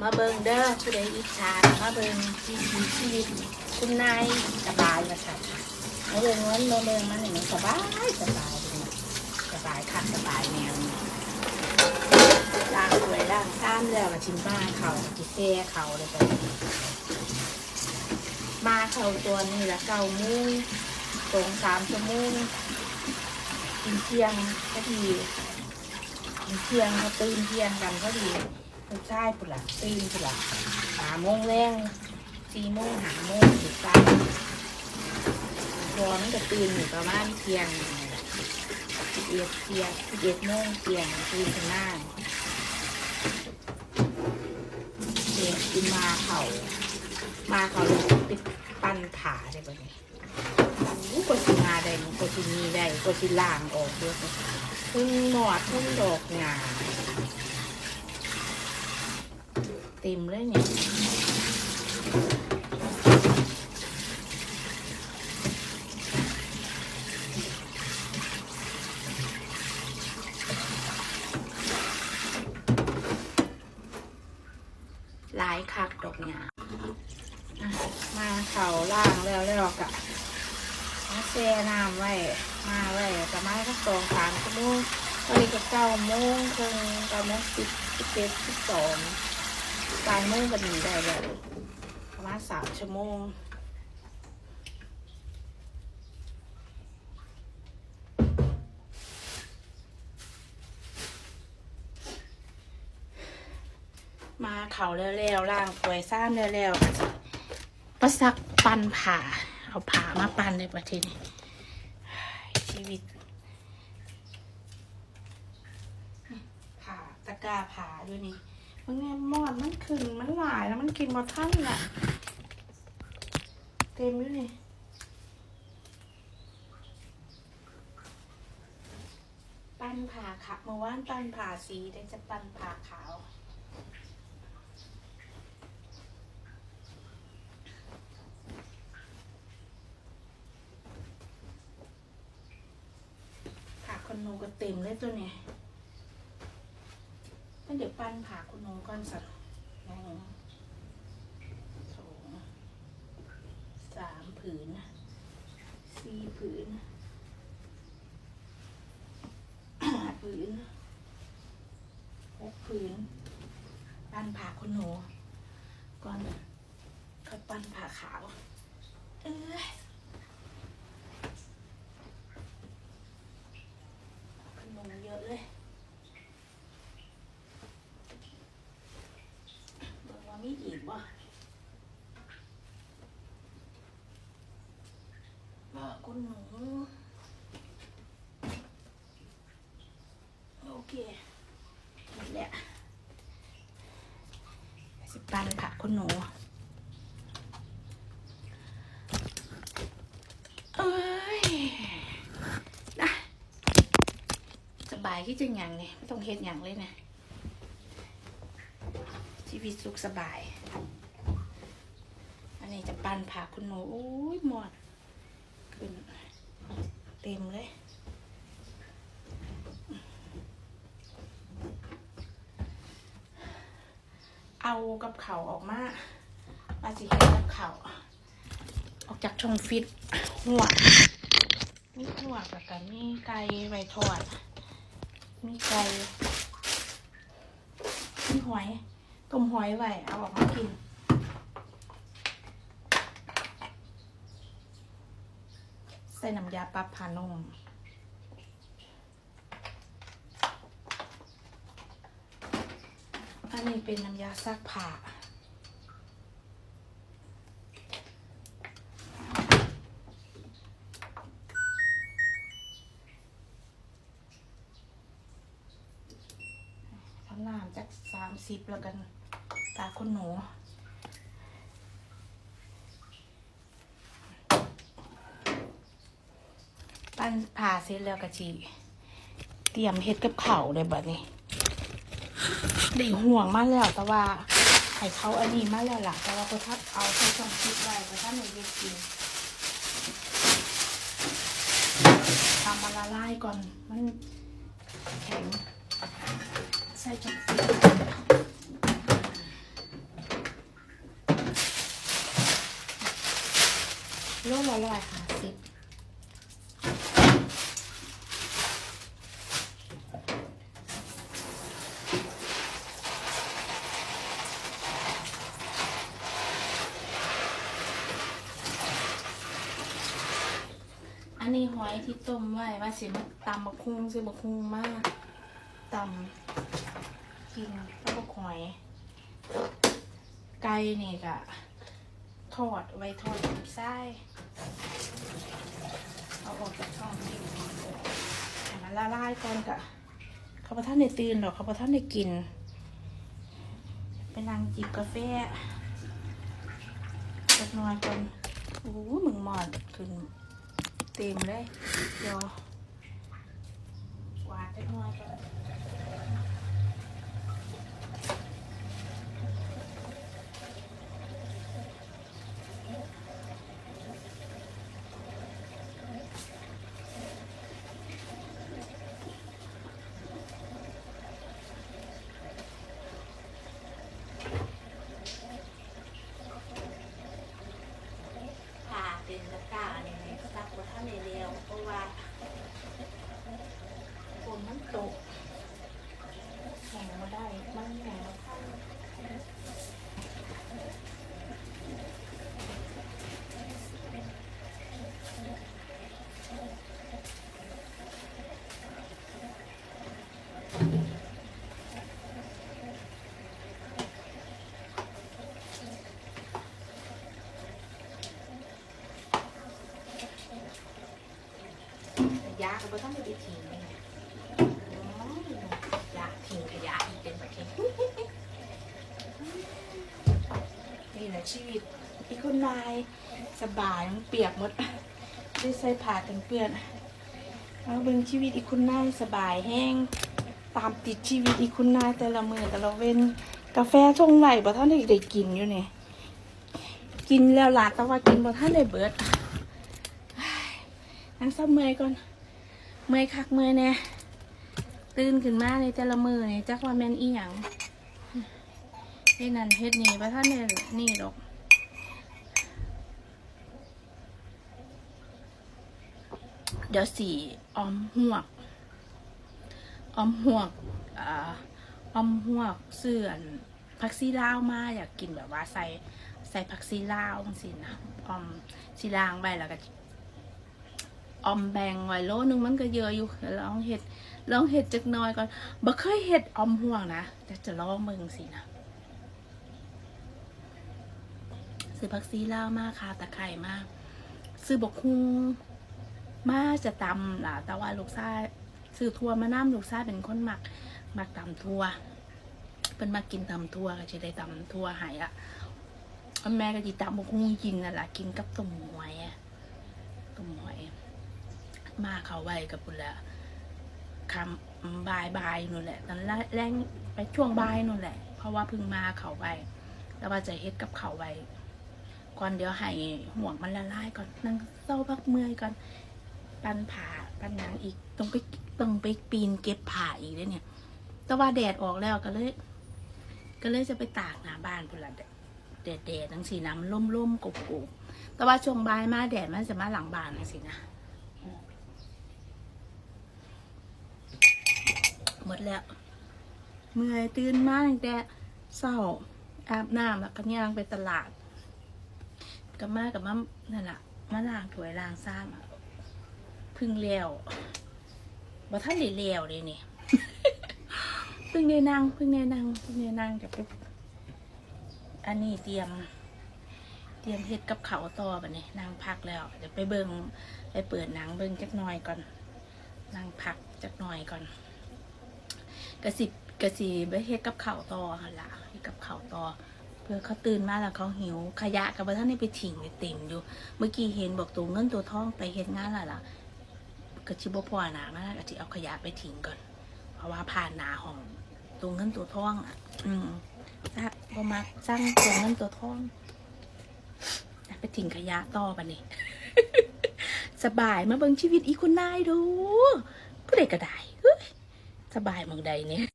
มาเบิงเด้อผู้ใดอิจฉามาเบิงวิถีชีวิตคุณนายสบายมาค่ะมาเบิงมันมาเบิงมันอย่างนี้สบายสบายสบายคักสบายแนวล้างสวยล้างซ้ำแล้วมาชิมบ้านเขาจิเซ่เขาเลยไปมาเขาตัวนี้ละเก้ามุ้งตรงสามชั่วโมงกินเที่ยงก็ดีกินเที่ยงก็ตื่นเที่ยงกันก็ดี ผู้ชายผู้หลักตีนผู้หลักหาโมงแรงสี่โมงหาโมงสุดท้ายพอมันจะตื่นอยู่ประมาณเที่ยงสิบเอ็ดเที่ยงสิบเอ็ดโมงเที่ยงตื่นขึ้นมาเด็กกินมาเขามาเขาเลยปิดปั้นขาได้ปะเนี่ยโอ้ก็สิมาได้มันก็สิมีได้ก็สิล่างออกเยอะทึ่งหมอดทึ่งดอกงา เต็มเลยเนี่ยหลายคักดอกหยาอะมาเขาล่างแล้วแล้วกะมาแช่น้ำไว้ มาไว้ประมาณสักสองสามชั่วโมงตอนนี้ก็เก้าโมงครึ่งเก้าโมงสิบสิบเอ็ดสิบสอง ปลายโมงก็หนีได้แล้วประมาณสามชั่วโมงมาเขาแล้วๆล่างถวยซ้ำแล้วๆประสักปันผ่า เอาผ่ามาปันในประเทศนี้ชีวิตผ่าตะกร้าผ่าด้วยนี่ มันเนี่ยมอดมันขึ้นมันหลายแล้วมันกินมาท่านน่ะเต็มอยู่นี่ปั้นผ่าขาวเมื่อวานปั้นผ่าสีเดี๋ยวจะปั้นผ่าขาวผ่าคนหนูก็เต็มเลยตัวเนี้ยก็ เดี๋ยวปั้นผ่าคุณน้องก่อนสักหนึ่งสองสามผืนสี่ผืนห้าผืนหกผืน ปั้นผ่าคุณหนูก่อนก็ปั้นผ่าขาว เอ้ยคุณหนูเยอะเลย เบิ่งว่ามีอีกบ่บ่ คุณหนู โอเคนี่แหละสิปันค่ะคุณหนูเอ้ยนะสบายที่จะหยังเนี่ยไม่ต้องเฮ็ดหยังเลยเนี่ยชีวิตสุขสบาย อันนี้จะปันผักคุณหนูโอ้ยหมด ขึ้นเต็มเลยเอากับเขาออกมามาสิเห็นกับเขาออกจากช่องฟิตหัวมีหัวกแล้วก็มีไก่ไว้ทอด มีไก่มีหอยต้มหอยไว้เอาออกมากิน ส่น้ำยาปรับผานมอันนี้เป็นน้ำยาซักผ้าทำน้ำจากสามสิบแล้วกัน ตาคุณหนู ปั้นผ่าเสร็จแล้วก็จีเตรียมเห็ดกับเข่าเลยแบบนี้ได้ห่วงมากแล้วแต่ว่าไข่เขาอันนี้มากแล้วหล่ะแต่ว่าพอทับเอาใส่ช่องคิดไว้พอทับในเย็นริงทำมาละลายก่อนมันแข็งใส่ช็อกฟิตร่วงละลายค่ะ อันนี้หอยที่ต้มไว้ว่าสิมาตำบักคุ้งสิบักคุ้งมากตำกินกับบักหอย ไก่นี่ก็ทอดไว้ทอดกับไส้เอาออกจากช่องนี้ให้มันละลายก่อนกะเขาพระท่านในตื่นหรอกเขาพระท่านในกินไปนั่งจิบกาแฟสักน่อยก่อนโอ้หมึงหมอดขึ้น เต็มเลยเดี๋ยวกวาดสักหน่อยก่อน ผ่าเป็นตะกร้าเนี่ยซักว่าท่านในเรียวเพราะว่าฝนมันตกแข่งมาได้ มันแข่งมาทันยา ก็บ่ต้องไปทิ้งเลยยาทิ้งขยะอีกเป็นประเทศนี่แหละชีวิตอีกคนนายสบายมันเปียกหมดได้ใส่ผ้ากันเปื้อนเอาเบิ่งชีวิตอีกคนนายสบายแห้งตามติดชีวิตอีกคนนายแต่ละมือแต่ละเว้นกาแฟชงไหลบ่ท่านได้ได้กินอยู่นี่กินแล้วหล่ะแต่ว่ากินบ่ท่านได้เบิดนั่งซับเมื่อยก่อน เมื่อยคักเมื่อยแน่ตื่นขึ้นมาในแต่ละมือนี่จักว่าแม่นอีหยังเฮ็ดนั่นเฮ็ดนี่ว่าท่านเนี่ยนี่ดอกเดี๋ยวสีออมหวกออมหวกอ่าออมหวกเสื่อนผักซีลาวมาอยากกินแบบว่าใส่ใส่ผักซีลาวสินะออมซีลางไปแล้วก็ ออมแบงไว้โลนึงมันก็เยอะอยู่ลองเห็ดลองเห็ดจักน้อยก่อนบ่เคยเห็ดออมห่วงนะแต่จะลองมึงสินะซื้อผักซีล่ามากค่ะตะไคร่มาก ซื้อบกคุงมาจะตำล่ะ แต่ว่าลูกชาซื้อทัวมาน้ำลูกชาเป็นคนหมักหมักตำทัวเป็นมากินตำทัวก็จะได้ตำทัวหายละแม่ก็จีตำบกคุงกินนั่นแหละกินกับต้มหวยอะต้มหวย มาเขาไว้กับปุนแหละคำบายบายนู่นแหละตอนแรงไปช่วงบายนู่นแหละ เพราะว่าเพิ่งมาเขาไว้แล้วว่าจะเฮ็ดกับเขาไว้ก่อนเดี๋ยวให้ห่วงมันละลายก่อนนั่งเศร้าพักเมื่อยก่อนปันผ่าปันหยังอีกต้องไปต้องไปปีนเก็บผ่าอีกเลยเนี่ย แต่ว่าแดดออกแล้วก็เลย ก็เลยจะไปตากหน้าบ้านพุ่นละแดดแดดทั้งสีน้ำล่มล่มๆกบกบแต่ว่าช่วงบ่ายมาแดดมันจะมาหลังบ้านนะสินะ หมดแล้ว เมื่อยตื่นมาตั้งแต่เศร้าอาบน้ำแล้วก็ย่างไปตลาดกับมากับมานั่นแหละมาล้างถ้วยล้างซ้ำพึ่งเลี้ยวบ่ท่านได้เลี้ยวเลยนี่พึ่งได้นั่งพึ่งได้นั่งพึ่งได้นั่งกับไปอันนี้เตรียม เตรียมเฮ็ดกับเขาต่อบัดนี้นั่งพักแล้ว เดี๋ยวไปเบิงไปเปิดหนังเบิงจักหน่อยก่อนนั่งพักจักหน่อยก่อน กระสิบกระสีไปเฮ็ดกับข้าวต่อหั่นล่ะเฮ็ดกับข้าวต่อ เพื่อเขาตื่นมาแล้วเขาหิว ขยะกับท่านได้ไปทิ้งไปเต็มอยู่ เมื่อกี้เห็นบอกตัวเงินตัวทองไปเฮ็ดงานแล้วล่ะกระชิบพอหนามาแล้วกระชิเอาขยะไปทิ้งก่อน เพราะว่าผ่านหนาของตัวเงินตัวทองอะ อืมถ้าพอมาสร้างตัวเงินตัวทองไปทิ้งขยะต่อปะนี่สบายมาเบิ่งชีวิตอีคุณนายดูผู้ใดก็ได้ เฮ้ยส